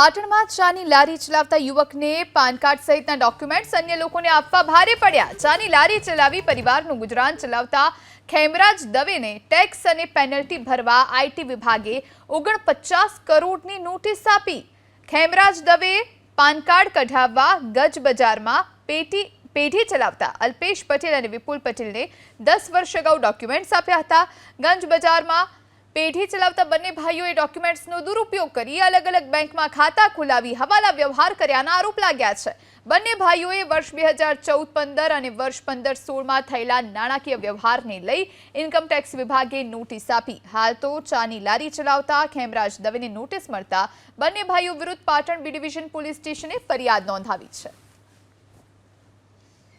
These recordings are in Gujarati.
પાટણમાં ચાની લારી ચલાવતા યુવકને પાન કાર્ડ સહિતના ડોક્યુમેન્ટ્સ અન્ય લોકોને આપવા ભારે પડ્યા. ચાની લારી ચલાવી પરિવારનું ગુજરાન ચલાવતા ખેમરાજ દવેને ટેક્સ અને પેનલ્ટી ભરવા આઈટી વિભાગે ઓગણપચાસ કરોડની નોટિસ આપી. ખેમરાજ દવે પાન કાર્ડ કઢાવવા ગજ બજારમાં પેટી, પેઢી ચલાવતા અલ્પેશ પટેલ અને વિપુલ પટેલને દસ વર્ષ અગાઉ ડોક્યુમેન્ટ્સ આપ્યા હતા. ગંજ બજારમાં પેઢી ચલાવતા બંને ભાઈઓએ ડોક્યુમેન્ટ્સનો દુરુપયોગ કરી અલગ અલગ બેંકમાં ખાતા ખોલાવી, હવાલા વ્યવહાર કર્યાના આરોપ લાગ્યા છે. બંને ભાઈઓએ વર્ષ બે હજાર ચૌદ, પંદર અને વર્ષ પંદર સોળમાં થયેલા નાણાકીય વ્યવહારને લઈ ઇન્કમટેક્સ વિભાગે નોટિસ આપી. હાલ તો ચાની લારી ચલાવતા ખેમરાજ દવેને નોટિસ મળતા બંને ભાઈઓ વિરુદ્ધ પાટણ બી ડિવિઝન પોલીસ સ્ટેશને ફરિયાદ નોંધાવી છે.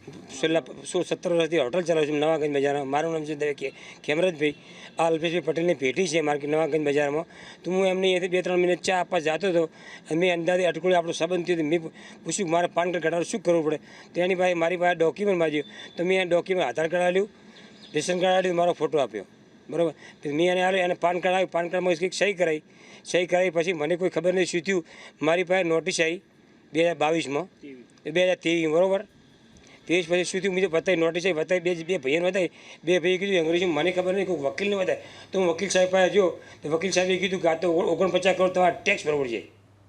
છેલ્લા સોળ સત્તર વર્ષથી હોટલ ચલાવું છું નવાગંજ બજારમાં. મારું નામ છે ખેમરજભાઈ આ અલ્પેશભાઈ પટેલની પેઢી છે માર્કેટ નવાગંજ બજારમાં. તો હું એમને અહીંયાથી બે ત્રણ મિનિટ ચા આપવા જતો હતો. મેં અંદાજે અટકુડી આપણો સંબંધ થયો મેં પૂછ્યું મારે પાન કાર્ડ કઢાવવાનું શું કરવું પડે? તેની પાસે મારી પાસે ડોક્યુમેન્ટ માંગ્યું. તો મેં ડોક્યુમેન્ટ આધાર કાર્ડ આપ્યું રેશન કાર્ડ આપ્યું મારો ફોટો આપ્યો. બરાબર? મેં એને આવ્યો એને પાન કાર્ડ આવ્યું પાન કાર્ડમાં કંઈક સહી કરાવી સહી કરાવી પછી મને કોઈ ખબર નહીં શું થયું. મારી પાસે નોટિસ આવી બે હજાર બાવીસમાં. બે હજાર ત્રેવીસ બરાબર? તેજ પછી સુધી મુજબ બતાવી નોટિસ આવી બતાવી બે બે ભાઈઓને બતાવી. બે ભાઈએ કીધું, અંગ્રેજી મને ખબર નહીં, કોઈ વકીલને બતાવે. તો હું વકીલ સાહેબ પાસે જો તો વકીલ સાહેબે કીધું કે આ તો ઓગણપચાસ કરોડ તમારા ટેક્સ ભરવો છે.